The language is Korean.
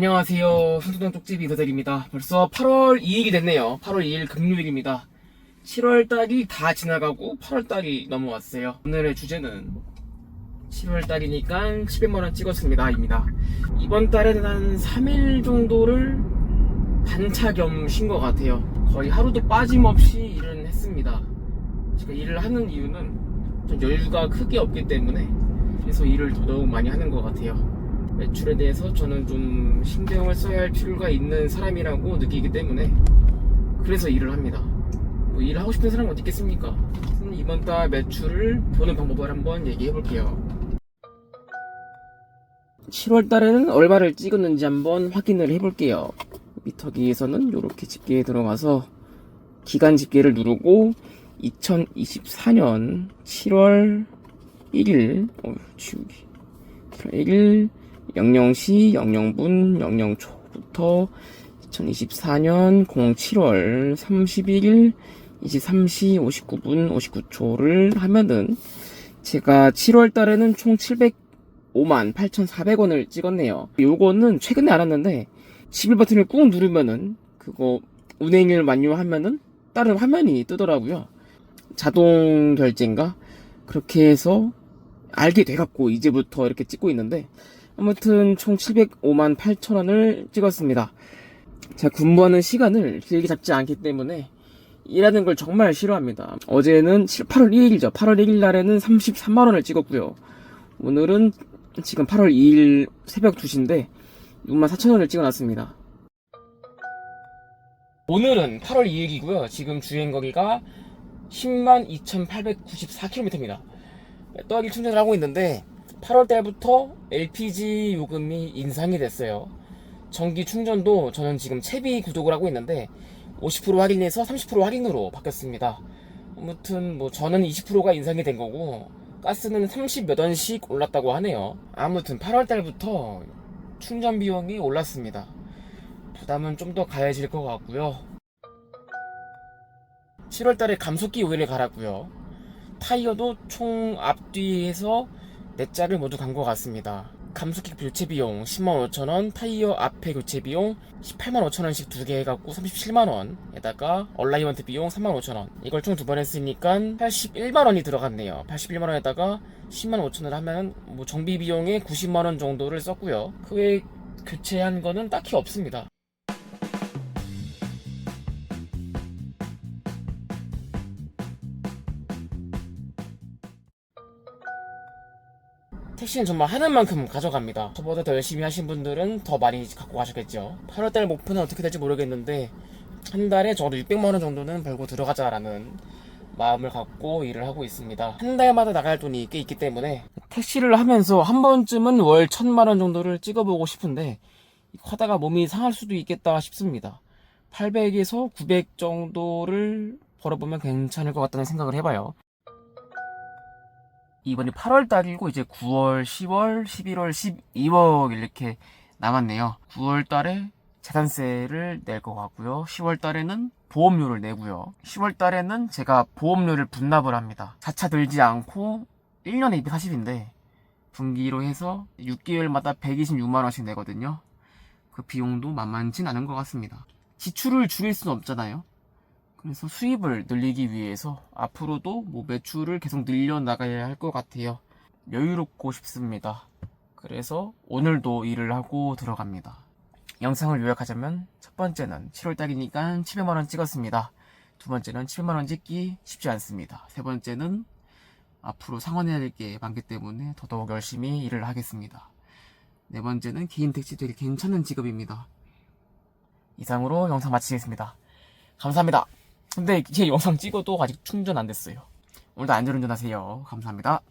안녕하세요. 손수동 쪽집 이서들입니다. 벌써 8월 2일이 됐네요. 8월 2일 금요일입니다. 7월 달이 다 지나가고 8월 달이 넘어왔어요. 오늘의 주제는 7월 달이니까 700만원 찍었습니다. 입니다. 이번 달에는 한 3일 정도를 반차 겸 쉰 것 같아요. 거의 하루도 빠짐없이 일은 했습니다. 제가 일을 하는 이유는 좀 여유가 크게 없기 때문에 그래서 일을 더더욱 많이 하는 것 같아요. 매출에 대해서 저는 좀 신경을 써야 할 필요가 있는 사람이라고 느끼기 때문에 그래서 일을 합니다. 뭐 일을 하고 싶은 사람은 어디 있겠습니까? 이번 달 매출을 보는 방법을 한번 얘기해 볼게요. 7월 달에는 얼마를 찍었는지 한번 확인을 해 볼게요. 미터기에서는 이렇게 집계에 들어가서 기간 집계를 누르고 2024년 7월 1일 어, 지우기 1일 00시 00분 00초부터 2024년 07월 31일 23시 59분 59초를 하면은 제가 7월 달에는 총 705만 8,400원을 찍었네요. 요거는 최근에 알았는데 11 버튼을 꾹 누르면은 그거 운행을 완료하면은 다른 화면이 뜨더라고요. 자동 결제인가? 그렇게 해서 알게 돼갖고 이제부터 이렇게 찍고 있는데 아무튼 총 705만 8천 원을 찍었습니다. 제가 근무하는 시간을 길게 잡지 않기 때문에 일하는 걸 정말 싫어합니다. 어제는 7, 8월 1일이죠. 8월 1일 날에는 33만 원을 찍었고요. 오늘은 지금 8월 2일 새벽 2시인데 6만 4천 원을 찍어놨습니다. 오늘은 8월 2일이고요. 지금 주행 거리가 10만 2,894km입니다. 떡이 충전을 하고 있는데 8월 달부터 LPG 요금이 인상이 됐어요. 전기 충전도 저는 지금 채비 구독을 하고 있는데 50% 할인해서 30% 할인으로 바뀌었습니다. 아무튼 뭐 저는 20%가 인상이 된 거고 가스는 30몇 원씩 올랐다고 하네요. 아무튼 8월 달부터 충전 비용이 올랐습니다. 부담은 좀 더 가해질 것 같고요. 7월 달에 감속기 오일을 갈았고요. 타이어도 총 앞뒤에서 4자를 모두 간 것 같습니다. 감속기 교체 비용 10만 5천원, 타이어 앞에 교체 비용 18만 5천원씩 두 개 해갖고 37만원에다가 얼라이먼트 비용 3만 5천원. 이걸 총 두 번 했으니까 81만원이 들어갔네요. 81만원에다가 10만 5천원을 하면 뭐 정비 비용에 90만원 정도를 썼고요. 그 외에 교체한 거는 딱히 없습니다 택시는 정말 하는 만큼 가져갑니다. 저보다 더 열심히 하신 분들은 더 많이 갖고 가셨겠죠. 8월달 목표는 어떻게 될지 모르겠는데 한 달에 적어도 600만 원 정도는 벌고 들어가자라는 마음을 갖고 일을 하고 있습니다. 한 달마다 나갈 돈이 꽤 있기 때문에 택시를 하면서 한 번쯤은 월 1000만원 정도를 찍어보고 싶은데 하다가 몸이 상할 수도 있겠다 싶습니다. 800에서 900 정도를 벌어보면 괜찮을 것 같다는 생각을 해봐요. 이번이 8월 달이고 이제 9월, 10월, 11월, 12월 이렇게 남았네요. 9월 달에 재산세를 낼 것 같고요. 10월 달에는 보험료를 내고요. 10월 달에는 제가 보험료를 분납을 합니다. 자차 들지 않고 1년에 240인데 분기로 해서 6개월마다 126만 원씩 내거든요. 그 비용도 만만치 않은 것 같습니다. 지출을 줄일 수는 없잖아요. 그래서 수입을 늘리기 위해서 앞으로도 뭐 매출을 계속 늘려 나가야 할 것 같아요. 여유롭고 싶습니다. 그래서 오늘도 일을 하고 들어갑니다. 영상을 요약하자면 첫 번째는 7월달이니까 700만원 찍었습니다. 두 번째는 700만원 찍기 쉽지 않습니다. 세 번째는 앞으로 상환해야 될 게 많기 때문에 더더욱 열심히 일을 하겠습니다. 네 번째는 개인 택시 되게 괜찮은 직업입니다. 이상으로 영상 마치겠습니다. 감사합니다. 근데 제 영상 찍어도 아직 충전 안 됐어요. 오늘도 안전운전하세요. 감사합니다.